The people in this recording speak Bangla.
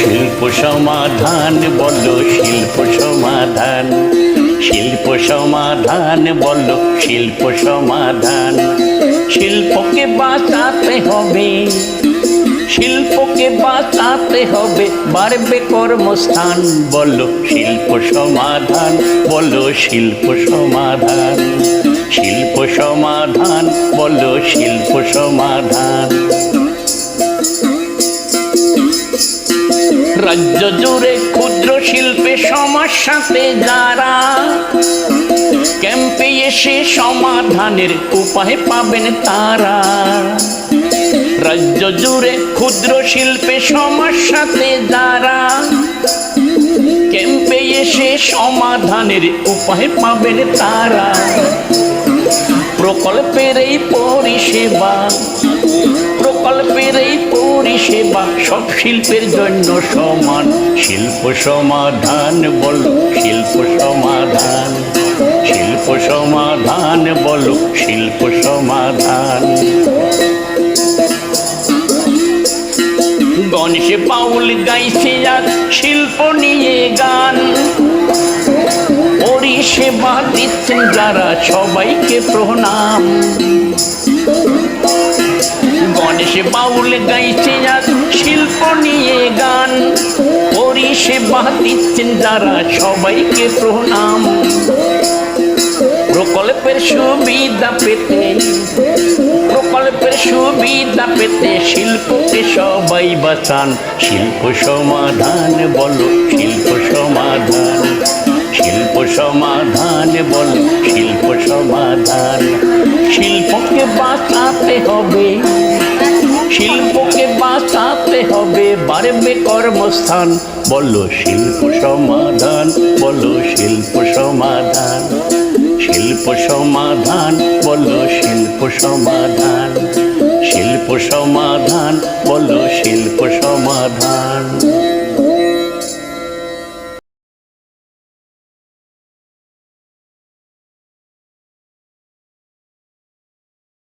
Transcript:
শিল্প সমাধান বলো, শিল্প সমাধান। শিল্প সমাধান বলো, শিল্প সমাধান। শিল্পকে বাঁচাতে হবে। শিল্পকে বাঁচাতে হবে, বাড়বে কর্মস্থান বলো, শিল্প সমাধান বলো, শিল্প সমাধান। শিল্প সমাধান বলো, শিল্প সমাধান। রাজ্য জুড়ে ক্ষুদ্র শিল্পে সমস্যাতে যারা, ক্যাম্পে এসে সমাধানের উপায় পাবেন তারা। রাজ্য জুড়ে ক্ষুদ্র শিল্পে সমস্যাতে যারা, ক্যাম্পে এসে সমাধানের উপায় পাবেন তারা। প্রকল্পের এই পরিষেবা, প্রকল্পের এই পরিষেবা সব শিল্পের জন্য সমান। শিল্প সমাধান বলো, শিল্প সমাধান। শিল্প সমাধান বলো, শিল্প সমাধান। গণেশ পাউল গাইছে আজ শিল্প নিয়ে গান। পরিষেবা দিচ্ছেন যারা সবাইকে প্রণাম। গণেশ বাউল গাইছে আজ শিল্প নিয়ে গান। পরিষেবা দিচ্ছেন যারা সবাইকে প্রণাম। প্রকল্পের সুবিধা পেতে, প্রকল্পের সুবিধা পেতে শিল্পকে সবাই বাঁচান। শিল্প সমাধান বলো, শিল্প সমাধান। শিল্প সমাধান বলো, শিল্প সমাধান। শিল্পকে বাঁচাতে হবে। শিল্পকে বাঁচাতে হবে, বাড়বে কর্মস্থান। বলো শিল্প সমাধান, বলো শিল্প সমাধান। শিল্প সমাধান, বলো শিল্প সমাধান। শিল্প সমাধান, বলো শিল্প সমাধান।